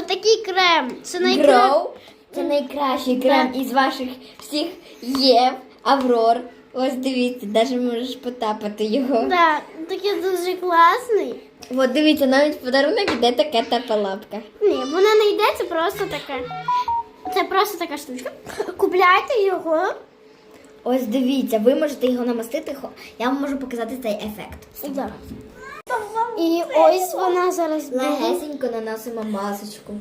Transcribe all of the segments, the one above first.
Ось такий крем. Це найкраще. Гроу. Це найкращий крем із ваших всіх Єв, Аврор. Ось дивіться, навіть можеш потапати його. Да, такий дуже класний. От дивіться, навіть в подарунок іде така тапа лапка. Ні, вона не йде, це просто таке. Це просто така штучка. Купляйте його. Ось дивіться, ви можете його намастити. хо- Я вам можу показати цей ефект. Да. І ось вона зараз буде. Легесенько наносимо масочку.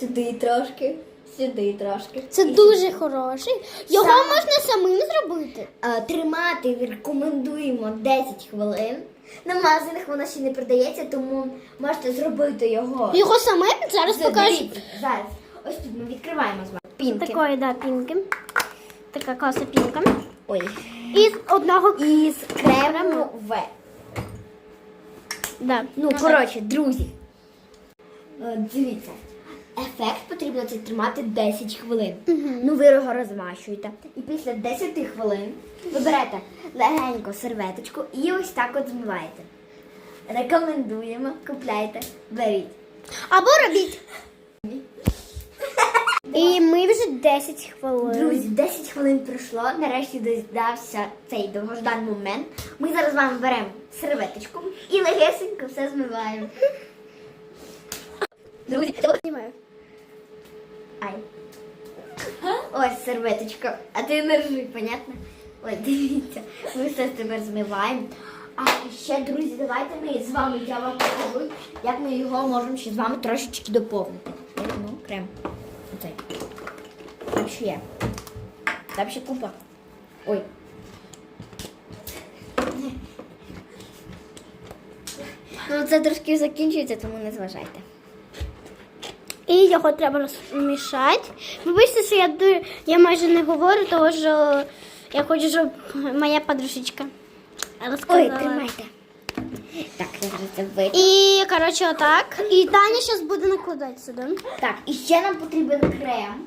Сюди трошки, сюди трошки. Це дуже хороший. Його Сам. можна самим зробити. А, Тримати рекомендуємо 10 хвилин. На магазинах воно ще не продається, тому можете зробити його. Його самим зараз Це, покажу. дивіться, Зараз. Ось тут ми відкриваємо з вами. Пінки. Такої, да, пінки. Така класна пінка. Ой. Із одного Із крему В. Да. Ну, коротше, друзі. Е, Дивіться. Ефект потрібно це тримати 10 хвилин. Ну, ви його розмащуєте. І після 10 хвилин ви берете легенько серветочку і ось так от змиваєте. Рекомендуємо, купляйте, беріть. Або робіть. І ми вже 10 хвилин. Друзі, 10 хвилин пройшло. Нарешті дождався цей довгожданий момент. Ми зараз з вами беремо серветочку і легесенько все змиваємо. Друзі, Знімаю. Ай. Ось серветочка. А ти не ржи, понятно? Ой, дивіться. Ми все тепер змиваємо. А ще, друзі, давайте ми з вами, я вам покажу, як ми його можемо ще з вами трошечки доповнити. Візьму крем. Оцей. Там ще є. Там ще купа. Ой. Ну, це трошки закінчується, тому не зважайте. І його треба розмішати. Вибачте, що я, я майже не говорю, тому що я хочу, щоб моя подружечка розказала. Ой, тримайте. Так, я зараз це вийду. І, коротше, отак. І Таня зараз буде накладати сюди. Так, і ще нам потрібен крем.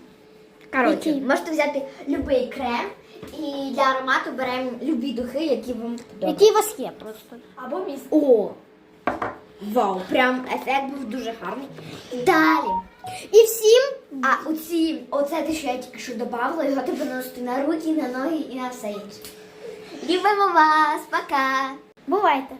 Коротше, Який? можете взяти будь-який крем і для аромату беремо любі духи, які вам подобаються. Який у вас є просто. Або міс. О! Вау! Прям ефект був дуже гарний. Далі. І всім А оці, оце те, що я тільки що додавала, його треба наносити на руки, на ноги і на все інше. Любимо вас, пока! бувайте.